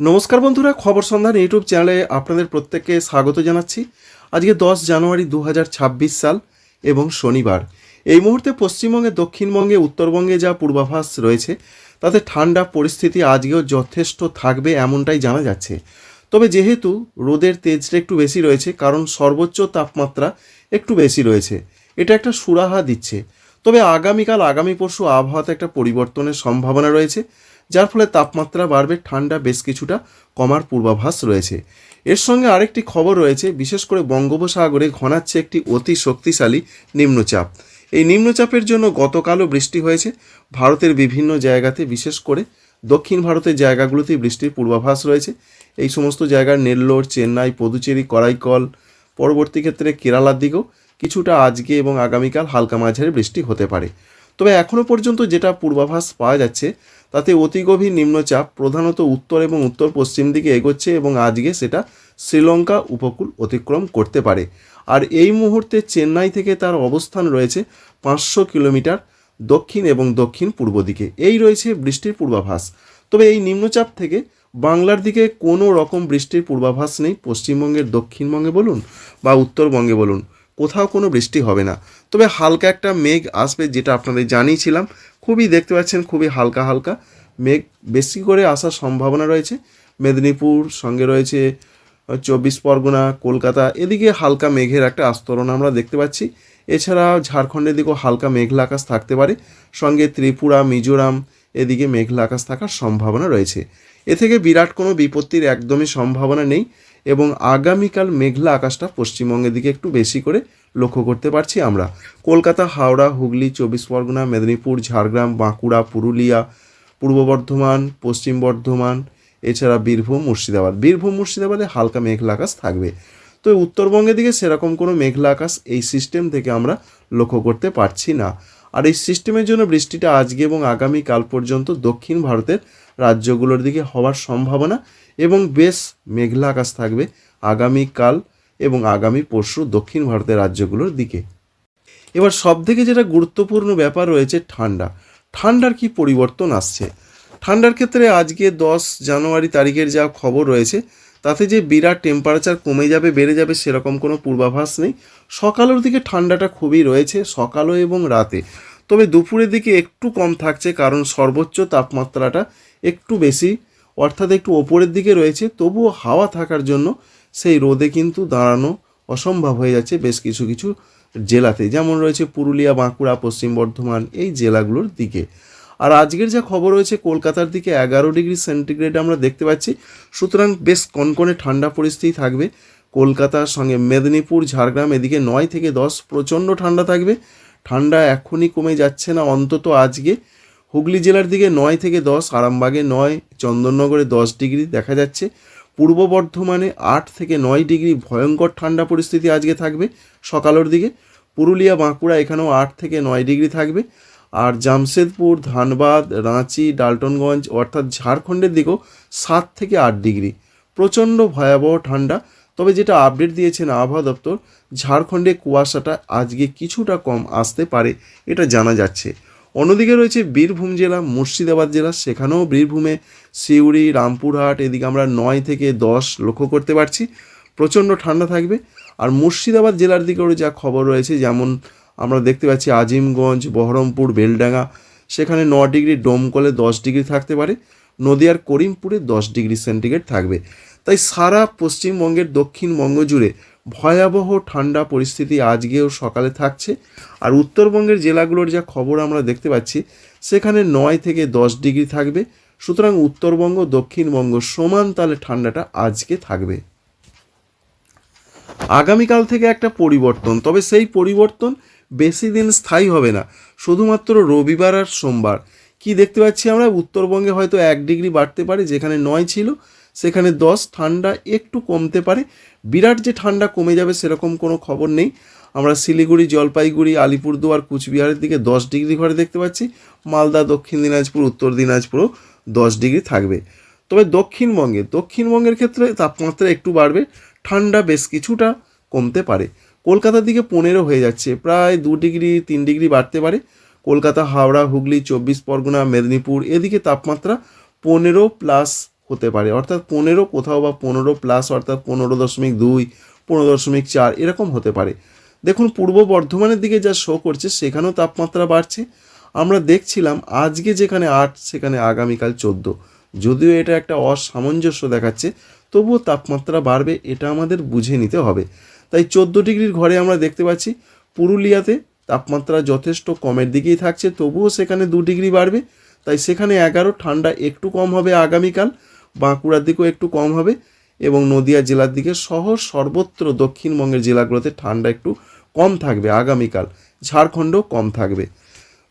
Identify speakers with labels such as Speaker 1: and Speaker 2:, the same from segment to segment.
Speaker 1: নমস্কার বন্ধুরা, খবর সন্ধান ইউটিউব চ্যানেলে আপনাদের প্রত্যেককে স্বাগত জানাচ্ছি। আজকে দশ জানুয়ারি দু হাজার ছাব্বিশ সাল এবং শনিবার। এই মুহূর্তে পশ্চিমবঙ্গে, দক্ষিণবঙ্গে, উত্তরবঙ্গে যা পূর্বাভাস রয়েছে, তাতে ঠান্ডা পরিস্থিতি আজকেও যথেষ্ট থাকবে এমনটাই জানা যাচ্ছে। তবে যেহেতু রোদের তেজটা একটু বেশি রয়েছে, কারণ সর্বোচ্চ তাপমাত্রা একটু বেশি রয়েছে, এটা একটা সুরাহা দিচ্ছে। তবে আগামীকাল, আগামী পরশু আবহাওয়াতে একটা পরিবর্তনের সম্ভাবনা রয়েছে। যার ফলে তাপমাত্রা বাড়বে, ঠান্ডা বেশ কিছুটা কমার পূর্বাভাস রয়েছে। এর সঙ্গে আরেকটি খবর রয়েছে, বিশেষ করে বঙ্গোপসাগরে ঘনাচ্ছে একটি অতি শক্তিশালী নিম্নচাপ। এই নিম্নচাপের জন্য গতকালও বৃষ্টি হয়েছে। ভারতের বিভিন্ন জায়গাতে, বিশেষ করে দক্ষিণ ভারতের জায়গাগুলোতে বৃষ্টির পূর্বাভাস রয়েছে। এই সমস্ত জায়গার নেল্লোর, চেন্নাই, পদুচেরি, করাইকল, পরবর্তী ক্ষেত্রে কেরালার দিকেও কিছুটা আজকে এবং আগামীকাল হালকা মাঝারি বৃষ্টি হতে পারে। তবে এখনও পর্যন্ত যেটা পূর্বাভাস পাওয়া যাচ্ছে, তাতে অতি গভীর নিম্নচাপ প্রধানত উত্তর এবং উত্তর পশ্চিম দিকে এগোচ্ছে এবং আজকে সেটা শ্রীলঙ্কা উপকূল অতিক্রম করতে পারে। আর এই মুহূর্তে চেন্নাই থেকে তার অবস্থান রয়েছে পাঁচশো কিলোমিটার দক্ষিণ এবং দক্ষিণ পূর্ব দিকে। এই রয়েছে বৃষ্টির পূর্বাভাস। তবে এই নিম্নচাপ থেকে বাংলার দিকে কোনো রকম বৃষ্টির পূর্বাভাস নেই। পশ্চিমবঙ্গের দক্ষিণবঙ্গে বলুন বা উত্তরবঙ্গে বলুন, কোথাও কোনো বৃষ্টি হবে না। তবে হালকা একটা মেঘ আসবে যেটা আপনাদের জানিয়েছিলাম। খুবই দেখতে পাচ্ছেন, খুবই হালকা হালকা মেঘ। বেশি করে আসার সম্ভাবনা রয়েছে। মেদিনীপুর সঙ্গে রয়েছে চব্বিশ পরগনা, কলকাতা। এদিকে হালকা মেঘের একটা আস্তরণ আমরা দেখতে পাচ্ছি। এছাড়া ঝাড়খণ্ডের দিকেও হালকা মেঘলা আকাশ থাকতে পারে। সঙ্গে ত্রিপুরা, মিজোরাম, এদিকে মেঘলা আকাশ থাকার সম্ভাবনা রয়েছে। এ থেকে বিরাট কোনো বিপত্তির একদমই সম্ভাবনা নেই এবং আগামীকাল মেঘলা আকাশটা পশ্চিমবঙ্গের দিকে একটু বেশি করে লক্ষ্য করতে পারছি আমরা। কলকাতা, হাওড়া, হুগলি, চব্বিশ পরগনা, মেদিনীপুর, ঝাড়গ্রাম, বাঁকুড়া, পুরুলিয়া, পূর্ব বর্ধমান, পশ্চিম বর্ধমান, এছাড়া বীরভূম, মুর্শিদাবাদ। বীরভূম, মুর্শিদাবাদে হালকা মেঘলা আকাশ থাকবে। তো উত্তরবঙ্গের দিকে সেরকম কোনো মেঘলা আকাশ এই সিস্টেম থেকে আমরা লক্ষ্য করতে পারছি না। আর এই সিস্টেমের জন্য বৃষ্টিটা আজকে এবং আগামী কাল পর্যন্ত দক্ষিণ ভারতের রাজ্যগুলোর দিকে হওয়ার সম্ভাবনা এবং বেশ মেঘলা আকাশ থাকবে আগামীকাল এবং আগামী পরশু দক্ষিণ ভারতের রাজ্যগুলোর দিকে। এবার সব থেকে যেটা গুরুত্বপূর্ণ ব্যাপার রয়েছে ঠান্ডা। ঠান্ডার কি পরিবর্তন আসছে? ঠান্ডার ক্ষেত্রে আজকে দশ জানুয়ারি তারিখের যা খবর রয়েছে, তাতে যে বিরাট টেম্পারেচার কমে যাবে, বেড়ে যাবে সেরকম কোনো পূর্বাভাস নেই। সকালের দিকে ঠান্ডাটা খুবই রয়েছে, সকালও এবং রাতে। তবে দুপুরের দিকে একটু কম থাকছে কারণ সর্বোচ্চ তাপমাত্রাটা একটু বেশি, অর্থাৎ একটু ওপরের দিকে রয়েছে, তবুও হাওয়া থাকার জন্য সেই রোদে কিন্তু দাঁড়ানো অসম্ভব হয়ে যাচ্ছে বেশ কিছু কিছু জেলাতে। যেমন রয়েছে পুরুলিয়া, বাঁকুড়া, পশ্চিম বর্ধমান, এই জেলাগুলোর দিকে। আর আজকের যা খবর রয়েছে, কলকাতার দিকে এগারো ডিগ্রি সেন্টিগ্রেড আমরা দেখতে পাচ্ছি। সুতরাং বেশ কনকনে ঠান্ডা পরিস্থিতি থাকবে। কলকাতার সঙ্গে মেদিনীপুর, ঝাড়গ্রাম এদিকে নয় থেকে দশ প্রচণ্ড ঠান্ডা থাকবে। ঠান্ডা এখনই কমে যাচ্ছে না, অন্তত আজকে। হুগলি জেলার দিকে নয় থেকে দশ, আরামবাগে নয়, চন্দননগরে দশ ডিগ্রি দেখা যাচ্ছে। পূর্ব বর্ধমানে আট থেকে নয় ডিগ্রি ভয়ঙ্কর ঠান্ডা পরিস্থিতি আজকে থাকবে সকালের দিকে। পুরুলিয়া, বাঁকুড়া এখানেও আট থেকে নয় ডিগ্রি থাকবে। আর জামশেদপুর, ধানবাদ, রাঁচি, ডালটনগঞ্জ অর্থাৎ ঝাড়খণ্ডের দিকেও সাত থেকে আট ডিগ্রি। প্রচণ্ড ভয়াবহ ঠান্ডা। তবে যেটা আপডেট দিয়েছেন আবহাওয়া দপ্তর, ঝাড়খণ্ডে কুয়াশাটা আজকে কিছুটা কম আসতে পারে, এটা জানা যাচ্ছে। অন্যদিকে রয়েছে বীরভূম জেলা, মুর্শিদাবাদ জেলা। সেখানেও বীরভূমে সিউড়ি, রামপুরহাট, এদিকে আমরা নয় থেকে দশ লক্ষ্য করতে পারছি। প্রচণ্ড ঠান্ডা থাকবে। আর মুর্শিদাবাদ জেলার দিকেও যা খবর রয়েছে, যেমন আমরা দেখতে পাচ্ছি আজিমগঞ্জ, বহরমপুর, বেলডাঙ্গা। সেখানে ন ডিগ্রি, ডোমকলে দশ ডিগ্রি থাকতে পারে। নদিয়ার করিমপুরে দশ ডিগ্রি সেন্টিগ্রেড থাকবে। তাই সারা পশ্চিমবঙ্গের দক্ষিণবঙ্গ জুড়ে ভয়াবহ ঠান্ডা পরিস্থিতি আজকেও সকালে থাকছে। আর উত্তরবঙ্গের জেলাগুলোর যা খবর আমরা দেখতে পাচ্ছি, সেখানে নয় থেকে দশ ডিগ্রি থাকবে। সুতরাং উত্তরবঙ্গ, দক্ষিণবঙ্গ সমান তালে ঠান্ডাটা আজকে থাকবে। আগামীকাল থেকে একটা পরিবর্তন, তবে সেই পরিবর্তন বেশি দিন স্থায়ী হবে না। শুধুমাত্র রবিবার আর সোমবার। কি দেখতে পাচ্ছি আমরা? উত্তরবঙ্গে হয়তো এক ডিগ্রি বাড়তে পারে, যেখানে নয় ছিল, সেখানে দশ, ঠান্ডা একটু কমতে পারে। বিরাট যে ঠান্ডা কমে যাবে সেরকম কোনো খবর নেই। আমরা শিলিগুড়ি, জলপাইগুড়ি, আলিপুরদুয়ার, কুচবিহারের দিকে দশ ডিগ্রি ঘরে দেখতে পাচ্ছি। মালদা, দক্ষিণ দিনাজপুর, উত্তর দিনাজপুরও দশ ডিগ্রি থাকবে। তবে দক্ষিণবঙ্গে, দক্ষিণবঙ্গের ক্ষেত্রে তাপমাত্রা একটু বাড়বে, ঠান্ডা বেশ কিছুটা কমতে পারে। কলকাতার দিকে পনেরো হয়ে যাচ্ছে, প্রায় দু ডিগ্রি, তিন ডিগ্রি বাড়তে পারে। কলকাতা, হাওড়া, হুগলি, চব্বিশ পরগনা, মেদিনীপুর, এদিকে তাপমাত্রা পনেরো প্লাস হতে পারে। অর্থাৎ পনেরো কোথাও বা পনেরো প্লাস অর্থাৎ পনেরো দশমিক দুই, পনেরো দশমিক চার, এরকম হতে পারে। দেখুন, পূর্ব বর্ধমানের দিকে যা শো করছে, সেখানেও তাপমাত্রা বাড়ছে। আমরা দেখছিলাম আজকে যেখানে আট, সেখানে আগামীকাল চোদ্দ। যদিও এটা একটা অসামঞ্জস্য দেখাচ্ছে, তবুও তাপমাত্রা বাড়বে, এটা আমাদের বুঝে নিতে হবে। তাই চোদ্দ ডিগ্রির ঘরে আমরা দেখতে পাচ্ছি, পুরুলিয়াতে তাপমাত্রা যথেষ্ট কমের দিকেই থাকছে, তবুও সেখানে দু ডিগ্রি বাড়বে। তাই সেখানে এগারো, ঠান্ডা একটু কম হবে আগামীকাল, বাঁকুড়ার দিকেও একটু কম হবে এবং নদিয়া জেলার দিকে সহ সর্বত্র দক্ষিণবঙ্গের জেলাগুলোতে ঠান্ডা একটু কম থাকবে আগামীকাল, ঝাড়খণ্ডও কম থাকবে।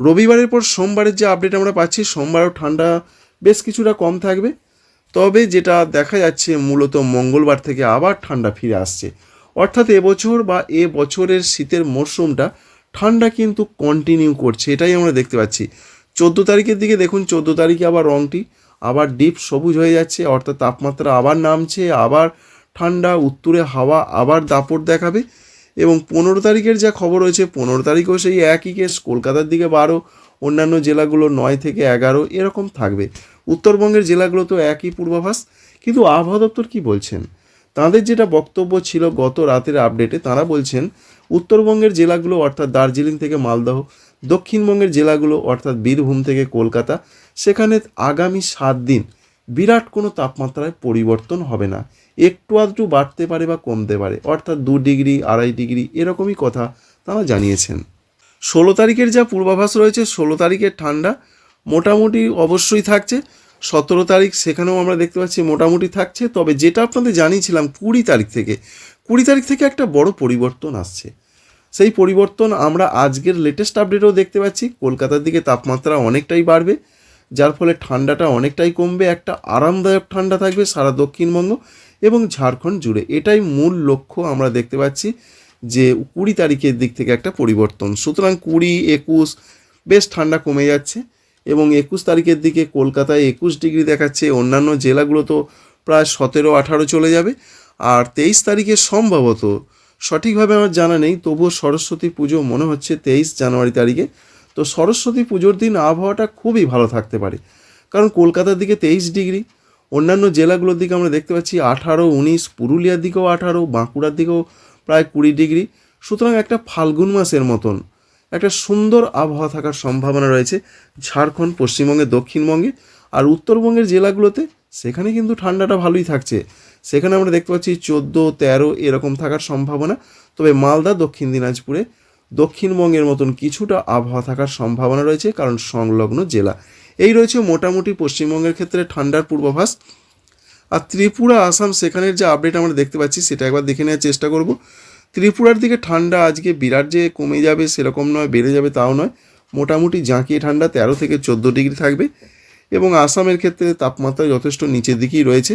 Speaker 1: রবিবারের পর সোমবারের যে আপডেট আমরা পাচ্ছি, সোমবারও ঠান্ডা বেশ কিছুটা কম থাকবে। তবে যেটা দেখা যাচ্ছে, মূলত মঙ্গলবার থেকে আবার ঠান্ডা ফিরে আসছে। অর্থাৎ এবছর বা এ বছরের শীতের মরশুমটা ঠান্ডা কিন্তু কন্টিনিউ করছে, এটাই আমরা দেখতে পাচ্ছি। চোদ্দ তারিখের দিকে দেখুন, চোদ্দ তারিখে আবার রংটি, আবার ডিপ সবুজ হয়ে যাচ্ছে, অর্থাৎ তাপমাত্রা আবার নামছে, আবার ঠান্ডা, উত্তরে হাওয়া, আবার দাপট দেখাবে। এবং পনেরো তারিখের যা খবর রয়েছে, পনেরো তারিখেও সেই একই কেস কলকাতার দিকে বারো, অন্যান্য জেলাগুলো নয় থেকে এগারো, এরকম থাকবে। উত্তরবঙ্গের জেলাগুলো তো একই পূর্বাভাস, কিন্তু আবহাওয়া দপ্তর কী বলছেন? তাদের যেটা বক্তব্য ছিল গত রাতের আপডেটে, তারা বলছেন, উত্তরবঙ্গের জেলাগুলো অর্থাৎ দার্জিলিং থেকে মালদহ, দক্ষিণবঙ্গের জেলাগুলো অর্থাৎ বীরভূম থেকে কলকাতা, সেখানে আগামী সাত দিন বিরাট কোনো তাপমাত্রায় পরিবর্তন হবে না। একটু আধটু বাড়তে পারে বা কমতে পারে, অর্থাৎ দু ডিগ্রি, আড়াই ডিগ্রি, এরকমই কথা তারা জানিয়েছেন। ষোলো তারিখের যা পূর্বাভাস রয়েছে, ষোলো তারিখের ঠান্ডা মোটামুটি অবশ্যই থাকছে। সতেরো তারিখ সেখানেও আমরা দেখতে পাচ্ছি মোটামুটি থাকছে, তবে যেটা আপনাদের জানিয়েছিলাম কুড়ি তারিখ থেকে, কুড়ি তারিখ থেকে একটা বড় পরিবর্তন আসছে। সেই পরিবর্তন আমরা আজকের লেটেস্ট আপডেটেও দেখতে পাচ্ছি, কলকাতার দিকে তাপমাত্রা অনেকটাই বাড়বে, যার ফলে ঠান্ডাটা অনেকটাই কমবে, একটা আরামদায়ক ঠান্ডা থাকবে সারা দক্ষিণবঙ্গ এবং ঝাড়খণ্ড জুড়ে। এটাই মূল লক্ষ্য আমরা দেখতে পাচ্ছি যে কুড়ি তারিখের দিক থেকে একটা পরিবর্তন। সুতরাং কুড়ি, একুশ, বেশ ঠান্ডা কমে যাচ্ছে। এবং একুশ তারিখের দিকে কলকাতায় একুশ ডিগ্রি দেখাচ্ছে। অন্যান্য জেলাগুলো তো প্রায় সতেরো, আঠারো চলে যাবে। আর তেইশ তারিখে সম্ভবত, সঠিকভাবে আমার জানা নেই, তবুও সরস্বতী পুজো মনে হচ্ছে তেইশ জানুয়ারি তারিখে। তো সরস্বতী পুজোর দিন আবহাওয়াটা খুবই ভালো থাকতে পারে। কারণ কলকাতার দিকে তেইশ ডিগ্রি, অন্যান্য জেলাগুলোর দিকে আমরা দেখতে পাচ্ছি আঠারো, উনিশ, পুরুলিয়ার দিকেও আঠারো, বাঁকুড়ার দিকেও প্রায় কুড়ি ডিগ্রি। সুতরাং একটা ফাল্গুন মাসের মতন। একটা সুন্দর আবহাওয়া থাকার সম্ভাবনা রয়েছে ঝাড়খণ্ড পশ্চিমবঙ্গে দক্ষিণবঙ্গে। আর উত্তরবঙ্গের জেলাগুলোতে সেখানে কিন্তু ঠান্ডাটা ভালোই থাকছে। সেখানে আমরা দেখতে পাচ্ছি চোদ্দ, তেরো এরকম থাকার সম্ভাবনা। তবে মালদা, দক্ষিণ দিনাজপুরে দক্ষিণবঙ্গের মতন কিছুটা আবহাওয়া থাকার সম্ভাবনা রয়েছে, কারণ সংলগ্ন জেলা। এই রয়েছে মোটামুটি পশ্চিমবঙ্গের ক্ষেত্রে ঠান্ডার পূর্বাভাস। আর ত্রিপুরা, আসাম, সেখানের যে আপডেট আমরা দেখতে পাচ্ছি, সেটা একবার দেখে নেওয়ার চেষ্টা করব। ত্রিপুরার দিকে ঠান্ডা আজকে বিরাট যে কমে যাবে সেরকম নয়, বেড়ে যাবে তাও নয়। মোটামুটি জাঁকিয়ে ঠান্ডা তেরো থেকে চোদ্দ ডিগ্রি থাকবে এবং আসামের ক্ষেত্রে তাপমাত্রা যথেষ্ট নিচের দিকেই রয়েছে।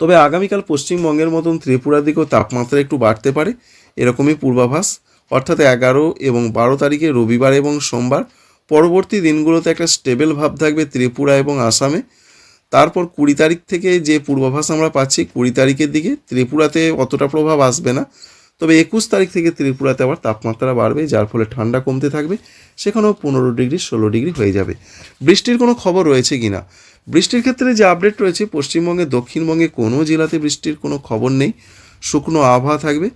Speaker 1: তবে আগামীকাল পশ্চিমবঙ্গের মতন ত্রিপুরার দিকেও তাপমাত্রা একটু বাড়তে পারে, এরকমই পূর্বাভাস। অর্থাৎ এগারো এবং বারো তারিখে রবিবার এবং সোমবার, পরবর্তী দিনগুলোতে একটা স্টেবল ভাব থাকবে ত্রিপুরা এবং আসামে। তারপর কুড়ি তারিখ থেকে যে পূর্বাভাস আমরা পাচ্ছি, কুড়ি তারিখের দিকে ত্রিপুরাতে অতটা প্রভাব আসবে না। তবে একুশ তারিখ থেকে ত্রিপুরাতে আবার তাপমাত্রা বাড়বে, যার ফলে ঠান্ডা কমতে থাকবে। সেখানেও পনেরো ডিগ্রি, ষোলো ডিগ্রি হয়ে যাবে। বৃষ্টির কোনো খবর রয়েছে কি না? বৃষ্টির ক্ষেত্রে যে আপডেট রয়েছে, পশ্চিমবঙ্গে, দক্ষিণবঙ্গে কোনো জেলাতে বৃষ্টির কোনো খবর নেই। শুকনো আবহাওয়া থাকবে।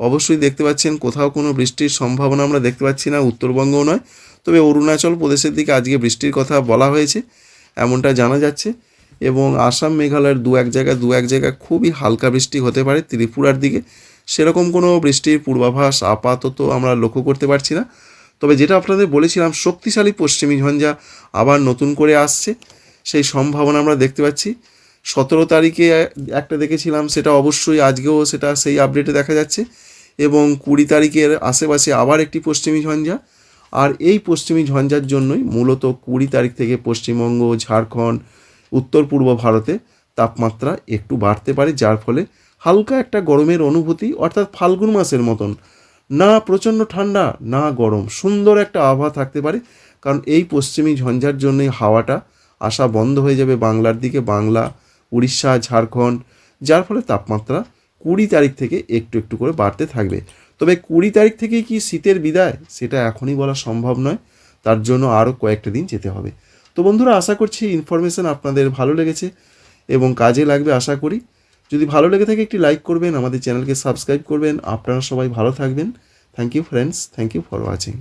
Speaker 1: অবশ্যই দেখতে পাচ্ছেন, কোথাও কোনো বৃষ্টির সম্ভাবনা আমরা দেখতে পাচ্ছি না, উত্তরবঙ্গও নয়। তবে অরুণাচল প্রদেশের দিকে আজকে বৃষ্টির কথা বলা হয়েছে, এমনটা জানা যাচ্ছে। এবং আসাম, মেঘালয়ের দু এক জায়গায় দু এক জায়গায় খুবই হালকা বৃষ্টি হতে পারে ত্রিপুরার দিকে। সেরকম কোনো বৃষ্টির পূর্বাভাস আপাতত আমরা লক্ষ্য করতে পারছি না। তবে যেটা আপনাদের বলেছিলাম, শক্তিশালী পশ্চিমী ঝঞ্ঝা আবার নতুন করে আসছে, সেই সম্ভাবনা আমরা দেখতে পাচ্ছি। সতেরো তারিখে একটা দেখেছিলাম, সেটা অবশ্যই আজকেও সেটা সেই আপডেটে দেখা যাচ্ছে এবং কুড়ি তারিখের আশেপাশে আবার একটি পশ্চিমী ঝঞ্ঝা। আর এই পশ্চিমী ঝঞ্ঝার জন্যই মূলত কুড়ি তারিখ থেকে পশ্চিমবঙ্গ, ঝাড়খণ্ড উত্তর পূর্ব ভারতে তাপমাত্রা একটু বাড়তে পারে, যার ফলে হালকা একটা গরমের অনুভূতি, অর্থাৎ ফাল্গুন মাসের মতন। না প্রচণ্ড ঠান্ডা, না গরম। সুন্দর একটা আবহাওয়া থাকতে পারে, কারণ এই পশ্চিমী ঝঞ্ঝার জন্যই হাওয়াটা আসা বন্ধ হয়ে যাবে বাংলার দিকে, বাংলা, উড়িষ্যা, ঝাড়খণ্ড, যার ফলে তাপমাত্রা কুড়ি তারিখ থেকে একটু একটু করে বাড়তে থাকবে। তবে কুড়ি তারিখ থেকে কি শীতের বিদায়? সেটা এখনই বলা সম্ভব নয়। তার জন্য আরও কয়েকটা দিন যেতে হবে। তো বন্ধুরা, আশা করছি ইনফরমেশান আপনাদের ভালো লেগেছে এবং কাজে লাগবে আশা করি। যদি ভালো লেগে থাকে একটি লাইক করবেন, আমাদের চ্যানেলকে সাবস্ক্রাইব করবেন। আপনারা সবাই ভালো থাকবেন। Thank you friends thank you for watching